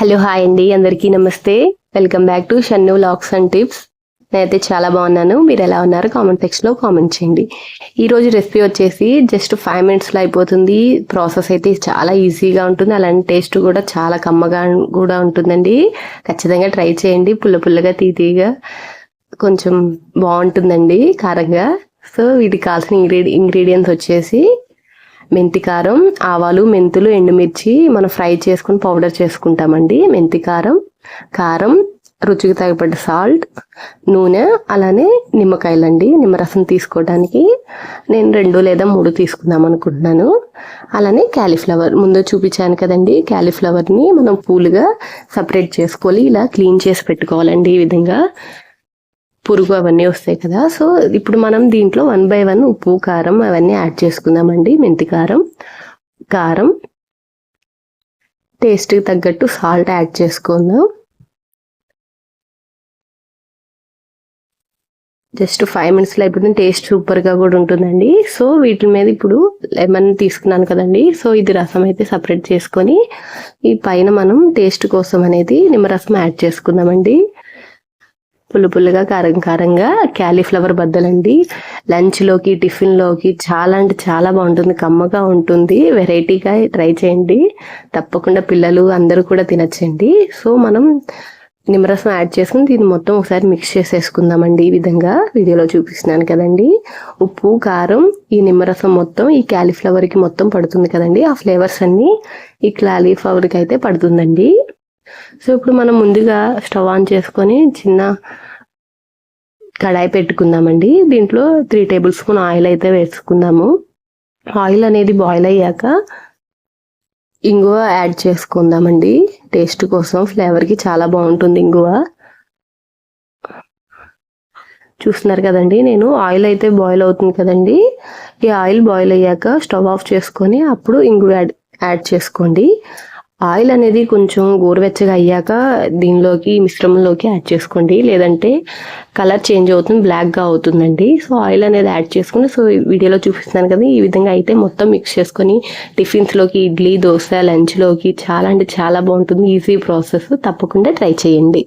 Hello hi అండి. అందరికీ నమస్తే. Welcome back to Shannu looks and tips నేనైతే చాలా బాగున్నాను. మీరు ఎలా ఉన్నారు? కామెంట్ సెక్షన్లో కామెంట్ చేయండి. ఈరోజు రెసిపీ వచ్చేసి జస్ట్ ఫైవ్ మినిట్స్లో అయిపోతుంది. ప్రాసెస్ అయితే చాలా ఈజీగా ఉంటుంది. అలాంటి టేస్ట్ కూడా చాలా కమ్మగా కూడా ఉంటుందండి. ఖచ్చితంగా ట్రై చేయండి. పుల్ల పుల్లగా తీతీగా కొంచెం బాగుంటుందండి కారంగా. సో వీటికి కావాల్సిన ఇంగ్రీడి ఇంగ్రీడియంట్స్ వచ్చేసి మెంతి కారం ఆవాలు మెంతులు ఎండుమిర్చి మనం ఫ్రై చేసుకుని పౌడర్ చేసుకుంటామండి. మెంతి కారం కారం రుచికి తగ్గపడ్డ సాల్ట్ నూనె అలానే నిమ్మకాయలండి. నిమ్మరసం తీసుకోవడానికి నేను రెండు లేదా మూడు తీసుకుందాం అనుకుంటున్నాను. అలానే క్యాలీఫ్లవర్ ముందు చూపించాను కదండి క్యాలీఫ్లవర్ని మనం పూలుగా సపరేట్ చేసుకోవాలి ఇలా క్లీన్ చేసి పెట్టుకోవాలండి ఈ విధంగా. పురుగు అవన్నీ వస్తాయి కదా. సో ఇప్పుడు మనం దీంట్లో వన్ బై వన్ ఉప్పు కారం అవన్నీ యాడ్ చేసుకుందామండి. మెంతి కారం కారం టేస్ట్కి తగ్గట్టు సాల్ట్ యాడ్ చేసుకుందాం. జస్ట్ ఫైవ్ మినిట్స్లో అయిపోతుంది. టేస్ట్ సూపర్గా కూడా ఉంటుందండి. సో వీటి మీద ఇప్పుడు లెమన్ తీసుకున్నాను కదండి. సో ఇది రసం అయితే సపరేట్ చేసుకొని ఈ పైన మనం టేస్ట్ కోసం అనేది నిమ్మరసం యాడ్ చేసుకుందామండి. పుల్ల పుల్లగా కారం కారంగా క్యాలీఫ్లవర్ బద్దలండి. లంచ్లోకి టిఫిన్లోకి చాలా అంటే చాలా బాగుంటుంది. కమ్మగా ఉంటుంది. వెరైటీగా ట్రై చేయండి. తప్పకుండా పిల్లలు అందరూ కూడా తినచ్చండి. సో మనం నిమ్మరసం యాడ్ చేసుకుని దీన్ని మొత్తం ఒకసారి మిక్స్ చేసేసుకుందామండి. ఈ విధంగా వీడియోలో చూపిస్తున్నాను కదండి. ఉప్పు కారం ఈ నిమ్మరసం మొత్తం ఈ క్యాలీఫ్లవర్కి మొత్తం పడుతుంది కదండి. ఆ ఫ్లేవర్స్ అన్నీ ఈ క్యాలీఫ్లవర్కి అయితే పడుతుందండి. సో ఇప్పుడు మనం ముందుగా స్టవ్ ఆన్ చేసుకొని చిన్న కడాయి పెట్టుకుందామండి. దీంట్లో త్రీ టేబుల్ స్పూన్ ఆయిల్ అయితే వేసుకుందాము. ఆయిల్ అనేది బాయిల్ అయ్యాక ఇంగువ యాడ్ చేసుకుందామండి. టేస్ట్ కోసం ఫ్లేవర్కి చాలా బాగుంటుంది ఇంగువ. చూస్తున్నారు కదండి నేను ఆయిల్ అయితే బాయిల్ అవుతుంది కదండి. ఈ ఆయిల్ బాయిల్ అయ్యాక స్టవ్ ఆఫ్ చేసుకొని అప్పుడు ఇంగువ యాడ్ యాడ్ చేసుకోండి. ఆయిల్ అనేది కొంచెం గోరువెచ్చగా అయ్యాక దీనిలోకి మిశ్రమంలోకి యాడ్ చేసుకోండి. లేదంటే కలర్ చేంజ్ అవుతుంది బ్లాక్గా అవుతుందండి. సో ఆయిల్ అనేది యాడ్ చేసుకుని సో వీడియోలో చూపిస్తున్నాను కదా ఈ విధంగా అయితే మొత్తం మిక్స్ చేసుకొని టిఫిన్స్లోకి ఇడ్లీ దోశ లంచ్లోకి చాలా అంటే చాలా బాగుంటుంది. Easy process. తప్పకుండా ట్రై చేయండి.